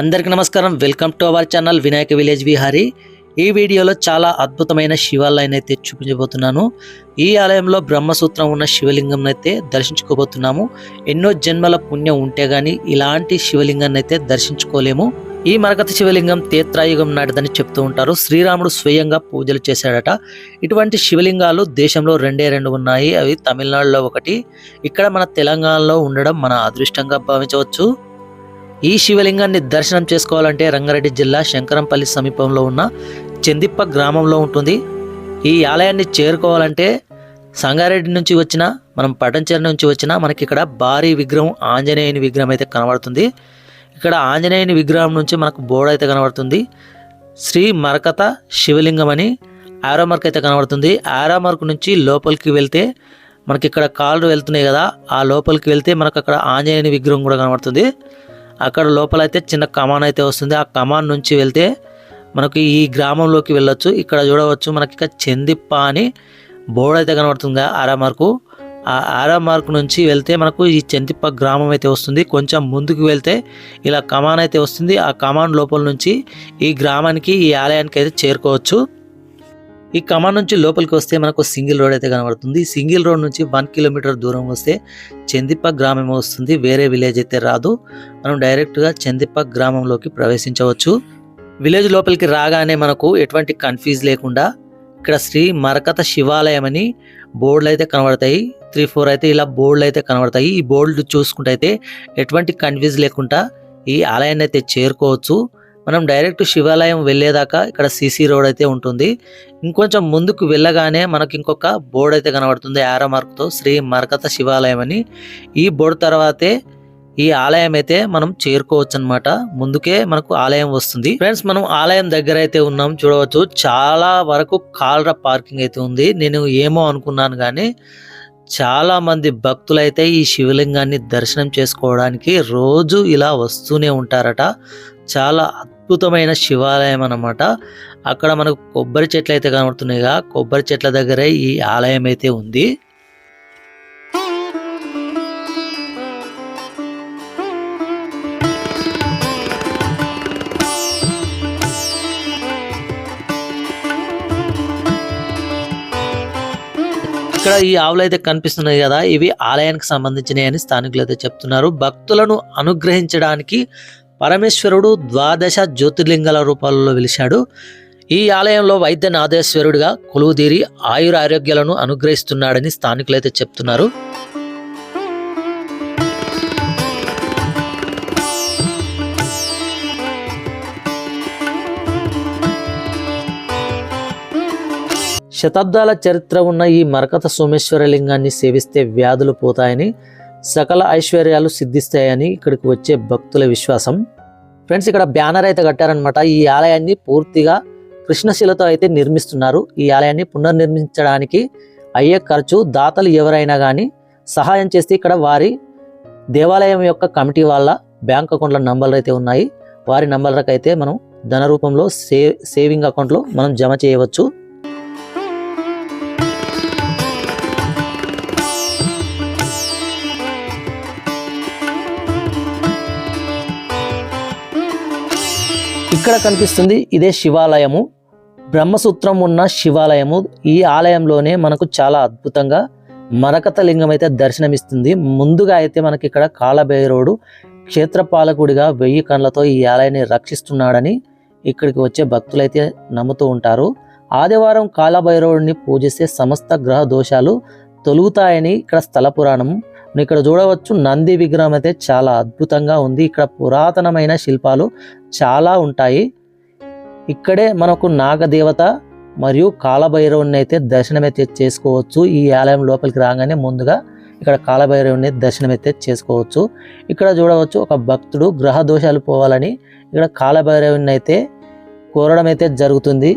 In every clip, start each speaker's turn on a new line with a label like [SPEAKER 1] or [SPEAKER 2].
[SPEAKER 1] అందరికీ నమస్కారం. Welcome to our channel Vinayaka village Vihari. ఈ వీడియోలో చాలా అద్భుతమైన శివాలయాన్ని అయితే చూపించబోతున్నాను. ఈ ఆలయంలో బ్రహ్మసూత్రం ఉన్న శివలింగం అయితే దర్శించుకోబోతున్నాము. ఎన్నో జన్మల పుణ్యం ఉంటే గానీ ఇలాంటి శివలింగాన్ని అయితే దర్శించుకోలేము. ఈ మరకత శివలింగం తేత్రాయుగం నాటిదని చెప్తూ ఉంటారు. శ్రీరాముడు స్వయంగా పూజలు చేశాడట. ఇటువంటి శివలింగాలు దేశంలో రెండే రెండు ఉన్నాయి. అవి తమిళనాడులో ఒకటి. ఇక్కడ మన తెలంగాణలో ఉండడం మన అదృష్టంగా భావించవచ్చు. ఈ శివలింగాన్ని దర్శనం చేసుకోవాలంటే రంగారెడ్డి జిల్లా శంకరంపల్లి సమీపంలో ఉన్న చెందిప్ప గ్రామంలో ఉంటుంది. ఈ ఆలయాన్ని చేరుకోవాలంటే సంగారెడ్డి నుంచి వచ్చిన మనం పటంచెరు నుంచి వచ్చిన మనకి ఇక్కడ భారీ విగ్రహం ఆంజనేయుని విగ్రహం అయితే కనబడుతుంది. ఇక్కడ ఆంజనేయుని విగ్రహం నుంచి మనకు బోర్డు అయితే కనబడుతుంది. శ్రీ మరకత శివలింగం అని ఆరో మార్క్ అయితే కనబడుతుంది. ఆరో మార్క్ నుంచి లోపలికి వెళ్తే మనకి ఇక్కడ కాళ్ళు వెళ్తున్నాయి కదా ఆ లోపలికి వెళ్తే మనకు అక్కడ ఆంజనేయుని విగ్రహం కూడా కనబడుతుంది. అక్కడ లోపల అయితే చిన్న కమాన్ అయితే వస్తుంది. ఆ కమాన్ నుంచి వెళ్తే మనకు ఈ గ్రామంలోకి వెళ్ళొచ్చు. ఇక్కడ చూడవచ్చు మనకి ఇక్కడ చందిప్ప అని బోర్డు అయితే కనబడుతుంది. ఆరామార్కు ఆ ఆరామార్క్ నుంచి వెళ్తే మనకు ఈ చందిప్ప గ్రామం అయితే వస్తుంది. కొంచెం ముందుకు వెళ్తే ఇలా కమాన్ అయితే వస్తుంది. ఆ కమాన్ లోపల నుంచి ఈ గ్రామానికి ఈ ఆలయానికి అయితే చేరుకోవచ్చు. ఈ కమాన్ నుంచి లోపలికి వస్తే మనకు సింగిల్ రోడ్ అయితే కనబడుతుంది. సింగిల్ రోడ్ నుంచి వన్ కిలోమీటర్ దూరం వస్తే చందిప్ప గ్రామం వస్తుంది. వేరే విలేజ్ అయితే రాదు. మనం డైరెక్ట్గా చందిప్ప గ్రామంలోకి ప్రవేశించవచ్చు. విలేజ్ లోపలికి రాగానే మనకు ఎటువంటి కన్ఫ్యూజ్ లేకుండా ఇక్కడ శ్రీ మరకత శివాలయం అని బోర్డులు అయితే కనబడతాయి. త్రీ ఫోర్ అయితే ఇలా బోర్డులు అయితే కనబడతాయి. ఈ బోర్డులు చూసుకుంటే అయితే ఎటువంటి కన్ఫ్యూజ్ లేకుండా ఈ ఆలయాన్ని అయితే చేరుకోవచ్చు. మనం డైరెక్ట్ శివాలయం వెళ్ళేదాకా ఇక్కడ సీసీ రోడ్ అయితే ఉంటుంది. ఇంకొంచెం ముందుకు వెళ్ళగానే మనకి ఇంకొక బోర్డు అయితే కనబడుతుంది ఆరో మార్క్తో శ్రీ మరకత శివాలయం అని. ఈ బోర్డు తర్వాతే ఈ ఆలయం అయితే మనం చేరుకోవచ్చు అనమాట ముందుకే మనకు ఆలయం వస్తుంది. ఫ్రెండ్స్ మనం ఆలయం దగ్గర అయితే ఉన్నాం చూడవచ్చు. చాలా వరకు కాలర పార్కింగ్ అయితే ఉంది. నేను ఏమో అనుకున్నాను కానీ చాలా మంది భక్తులు అయితే ఈ శివలింగాన్ని దర్శనం చేసుకోవడానికి రోజు ఇలా వస్తూనే ఉంటారట. చాలా అద్భుతమైన శివాలయం అన్నమాట. అక్కడ మనకు కొబ్బరి చెట్లు అయితే కనబడుతున్నాయిగా. కొబ్బరి చెట్ల దగ్గరే ఈ ఆలయం అయితే ఉంది. ఇక్కడ ఈ ఆవులు అయితే కనిపిస్తున్నాయి కదా. ఇవి ఆలయానికి సంబంధించినవి అని స్థానికులు అయితే చెప్తున్నారు. భక్తులను అనుగ్రహించడానికి పరమేశ్వరుడు ద్వాదశ జ్యోతిర్లింగాల రూపాలలో వెలిశాడు. ఈ ఆలయంలో వైద్య నాదేశ్వరుడిగా కొలువుదీరి ఆయుర ఆరోగ్యాలను అనుగ్రహిస్తున్నాడని స్థానికులైతే చెప్తున్నారు. శతాబ్దాల చరిత్ర ఉన్న ఈ మరకత సోమేశ్వర లింగాన్ని సేవిస్తే వ్యాధులు పోతాయని సకల ఐశ్వర్యాలు సిద్ధిస్తాయని ఇక్కడికి వచ్చే భక్తుల విశ్వాసం. ఫ్రెండ్స్ ఇక్కడ బ్యానర్ అయితే కట్టారనమాట ఈ ఆలయాన్ని పూర్తిగా కృష్ణశిలతో అయితే నిర్మిస్తున్నారు. ఈ ఆలయాన్ని పునర్నిర్మించడానికి అయ్యే ఖర్చు దాతలు ఎవరైనా కానీ సహాయం చేస్తే ఇక్కడ వారి దేవాలయం యొక్క కమిటీ వాళ్ళ బ్యాంక్ అకౌంట్ల నంబర్లు అయితే ఉన్నాయి. వారి నంబర్లకు అయితే మనం ధన రూపంలో సే సేవింగ్ అకౌంట్లో మనం జమ చేయవచ్చు. ఇక్కడ కనిపిస్తుంది ఇదే శివాలయము. బ్రహ్మసూత్రం ఉన్న శివాలయము. ఈ ఆలయంలోనే మనకు చాలా అద్భుతంగా మరకత లింగం అయితే దర్శనమిస్తుంది. ముందుగా అయితే మనకి ఇక్కడ కాలభైరవుడు క్షేత్రపాలకుడిగా వెయ్యి కళ్ళతో ఈ ఆలయాన్ని రక్షిస్తున్నాడని ఇక్కడికి వచ్చే భక్తులైతే నమ్ముతూ ఉంటారు. ఆదివారం కాలభైరవుడిని పూజిస్తే సమస్త గ్రహ దోషాలు తొలుగుతాయని ఇక్కడ స్థల పురాణం. ఇక్కడ చూడవచ్చు నంది విగ్రహం అయితే చాలా అద్భుతంగా ఉంది. ఇక్కడ పురాతనమైన శిల్పాలు చాలా ఉంటాయి. ఇక్కడే మనకు నాగదేవత మరియు కాలభైరవుని అయితే దర్శనమైతే చేసుకోవచ్చు. ఈ ఆలయం లోపలికి రాగానే ముందుగా ఇక్కడ కాలభైరవుని దర్శనమైతే చేసుకోవచ్చు. ఇక్కడ చూడవచ్చు ఒక భక్తుడు గ్రహ దోషాలు పోవాలని ఇక్కడ కాలభైరవుని అయితే కోరడం అయితే జరుగుతుంది.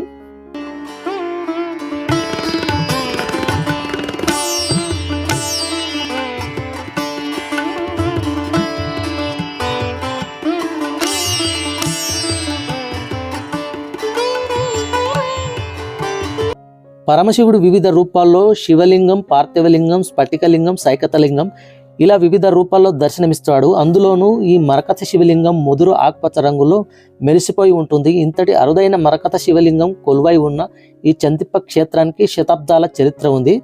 [SPEAKER 1] పరమశివుడు వివిధ రూపాల్లో శివలింగం పార్థివలింగం స్ఫటికలింగం సైకతలింగం ఇలా వివిధ రూపాల్లో దర్శనమిస్తాడు. అందులోనూ ఈ మరకత శివలింగం ముదురు ఆకుపచ్చ రంగులో మెరిసిపోయి ఉంటుంది. ఇంతటి అరుదైన మరకత శివలింగం కొలువై ఉన్న ఈ చంతిప్ప క్షేత్రానికి శతాబ్దాల చరిత్ర ఉంది.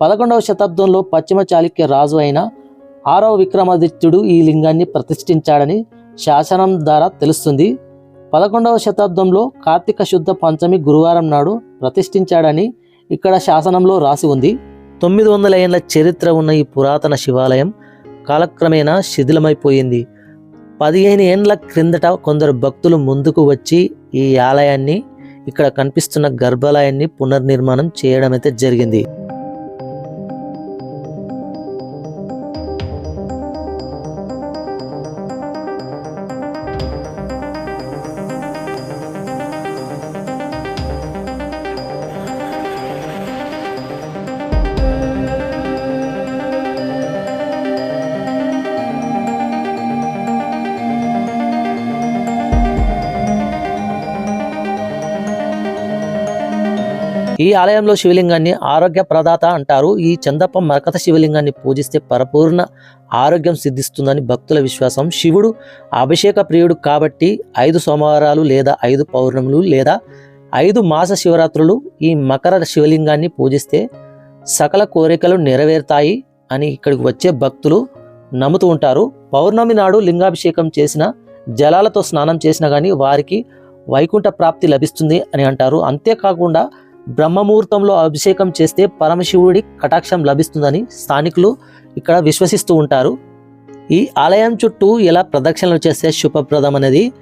[SPEAKER 1] పదకొండవ శతాబ్దంలో పశ్చిమ చాళుక్య రాజు అయిన ఆరవ విక్రమాదిత్యుడు ఈ లింగాన్ని ప్రతిష్ఠించాడని శాసనం ద్వారా తెలుస్తుంది. పదకొండవ శతాబ్దంలో కార్తీక శుద్ధ పంచమి గురువారం నాడు ప్రతిష్ఠించాడని ఇక్కడ శాసనంలో రాసి ఉంది. తొమ్మిది వందల ఏళ్ళ చరిత్ర ఉన్న ఈ పురాతన శివాలయం కాలక్రమేణా శిథిలమైపోయింది. పదిహేను ఏండ్ల క్రిందట కొందరు భక్తులు ముందుకు వచ్చి ఈ ఆలయాన్ని ఇక్కడ కనిపిస్తున్న గర్భాలయాన్ని పునర్నిర్మాణం చేయడం అయితే జరిగింది. ఈ ఆలయంలో శివలింగాన్ని ఆరోగ్య ప్రదాత అంటారు. ఈ చందప్ప మరకత శివలింగాన్ని పూజిస్తే పరిపూర్ణ ఆరోగ్యం సిద్ధిస్తుందని భక్తుల విశ్వాసం. శివుడు అభిషేక ప్రియుడు కాబట్టి ఐదు సోమవారాలు లేదా ఐదు పౌర్ణములు లేదా ఐదు మాస శివరాత్రులు ఈ మకర శివలింగాన్ని పూజిస్తే సకల కోరికలు నెరవేరుతాయి అని ఇక్కడికి వచ్చే భక్తులు నమ్ముతూ ఉంటారు. పౌర్ణమి నాడు లింగాభిషేకం చేసిన జలాలతో స్నానం చేసినా కానీ వారికి వైకుంఠ ప్రాప్తి లభిస్తుంది అని అంటారు. అంతేకాకుండా బ్రహ్మముహూర్తంలో అభిషేకం చేస్తే పరమశివుడి కటాక్షం లభిస్తుందని స్థానికులు ఇక్కడ విశ్వసిస్తూ ఉంటారు. ఈ ఆలయం చుట్టూ ఎలా ప్రదక్షిణలు చేస్తే శుభప్రదం అనేది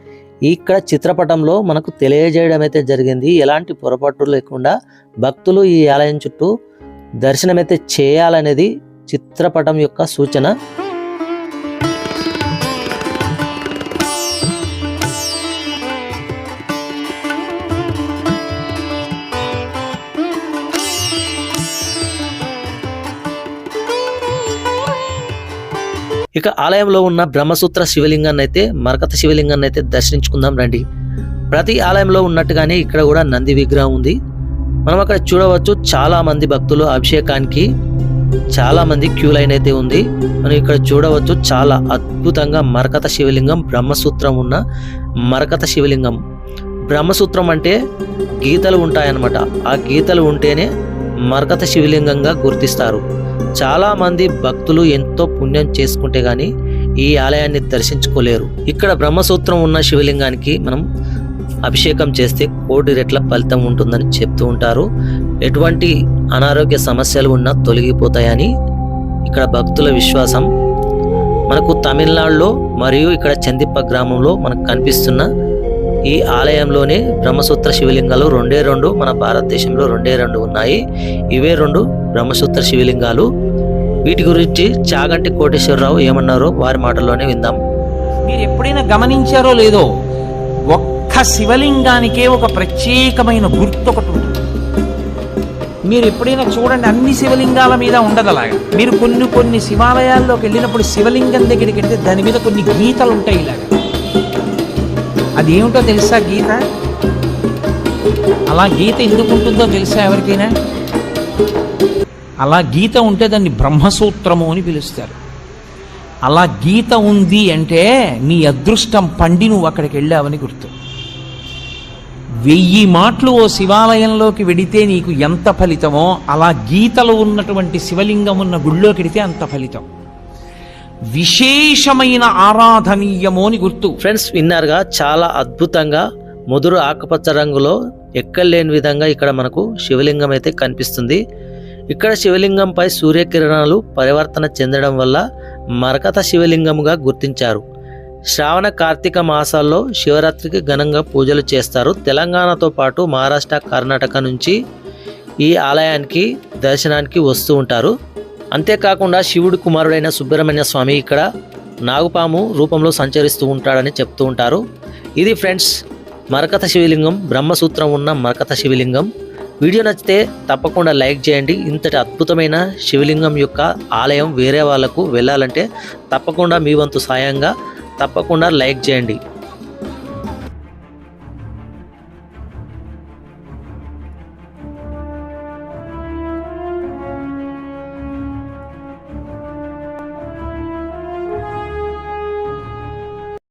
[SPEAKER 1] ఇక్కడ చిత్రపటంలో మనకు తెలియజేయడం అయితే జరిగింది. ఎలాంటి పొరపాటు లేకుండా భక్తులు ఈ ఆలయం చుట్టూ దర్శనమైతే చేయాలనేది చిత్రపటం యొక్క సూచన. ఇక ఆలయంలో ఉన్న బ్రహ్మసూత్ర శివలింగాన్ని అయితే మరకత శివలింగాన్ని అయితే దర్శించుకుందాం రండి. ప్రతి ఆలయంలో ఉన్నట్టుగానే ఇక్కడ కూడా నంది విగ్రహం ఉంది. మనం అక్కడ చూడవచ్చు చాలా మంది భక్తులు అభిషేకానికి చాలా మంది క్యూ లైన్ అయితే ఉంది. మనం ఇక్కడ చూడవచ్చు చాలా అద్భుతంగా మరకత శివలింగం బ్రహ్మసూత్రం ఉన్న మరకత శివలింగం. బ్రహ్మసూత్రం అంటే గీతలు ఉంటాయన్నమాట. ఆ గీతలు ఉంటేనే మరకత శివలింగంగా గుర్తిస్తారు. చాలామంది భక్తులు ఎంతో పుణ్యం చేసుకుంటే కానీ ఈ ఆలయాన్ని దర్శించుకోలేరు. ఇక్కడ బ్రహ్మసూత్రం ఉన్న శివలింగానికి మనం అభిషేకం చేస్తే కోటి రెట్ల ఫలితం ఉంటుందని చెప్తూ ఉంటారు. ఎటువంటి అనారోగ్య సమస్యలు ఉన్నా తొలగిపోతాయని ఇక్కడ భక్తుల విశ్వాసం. మనకు తమిళనాడులో మరియు ఇక్కడ చందిప్ప గ్రామంలో మనకు కనిపిస్తున్న ఈ ఆలయంలోనే బ్రహ్మసూత్ర శివలింగాలు రెండే రెండు మన భారతదేశంలో రెండే రెండు ఉన్నాయి. ఇవే రెండు బ్రహ్మసూత్ర శివలింగాలు. వీటి గురించి చాగంటి కోటేశ్వరరావు ఏమన్నారో వారి మాటల్లోనే విందాం.
[SPEAKER 2] మీరు ఎప్పుడైనా గమనించారో లేదో ఒక్క శివలింగానికే ఒక ప్రత్యేకమైన గుర్తు ఒకటి ఉంటుంది. మీరు ఎప్పుడైనా చూడండి అన్ని శివలింగాల మీద ఉండదు అలాగా మీరు కొన్ని కొన్ని శివాలయాల్లోకి వెళ్ళినప్పుడు శివలింగం దగ్గరికి వెళ్తే దాని మీద కొన్ని గీతలు ఉంటాయి ఇలాగా. అది ఏమిటో తెలుసా గీత? అలా గీత ఎందుకు ఉంటుందో తెలుసా ఎవరికైనా? అలా గీత ఉంటే దాన్ని బ్రహ్మసూత్రము అని పిలుస్తారు. అలా గీత ఉంది అంటే నీ అదృష్టం పండి నువ్వు అక్కడికి వెళ్ళావని గుర్తు. వెయ్యి మాటలు ఓ శివాలయంలోకి వెడితే నీకు ఎంత ఫలితమో అలా గీతలు ఉన్నటువంటి శివలింగం ఉన్న గుళ్ళోకి వెడితే అంత ఫలితం. విశేషమైన ఆరాధనీయము అని గుర్తు.
[SPEAKER 1] ఫ్రెండ్స్ విన్నారుగా చాలా అద్భుతంగా ముదురు ఆకుపచ్చ రంగులో ఎక్కలేని విధంగా ఇక్కడ మనకు శివలింగం అయితే కనిపిస్తుంది. ఇక్కడ శివలింగంపై సూర్యకిరణాలు పరివర్తన చెందడం వల్ల మరకత శివలింగముగా గుర్తించారు. శ్రావణ కార్తీక మాసాల్లో శివరాత్రికి ఘనంగా పూజలు చేస్తారు. తెలంగాణతో పాటు మహారాష్ట్ర కర్ణాటక నుంచి ఈ ఆలయానికి దర్శనానికి వస్తూ ఉంటారు. అంతేకాకుండా శివుడు కుమారుడైన సుబ్రహ్మణ్య స్వామి ఇక్కడ నాగుపాము రూపంలో సంచరిస్తూ ఉంటాడని చెప్తూ ఉంటారు. ఇది ఫ్రెండ్స్ మరకథ శివలింగం బ్రహ్మసూత్రం ఉన్న మరకథ శివలింగం. వీడియో నచ్చితే తప్పకుండా లైక్ చేయండి. ఇంతటి అద్భుతమైన శివలింగం యొక్క ఆలయం వేరే వాళ్ళకు వెళ్ళాలంటే తప్పకుండా మీ వంతు సాయంగా తప్పకుండా లైక్ చేయండి.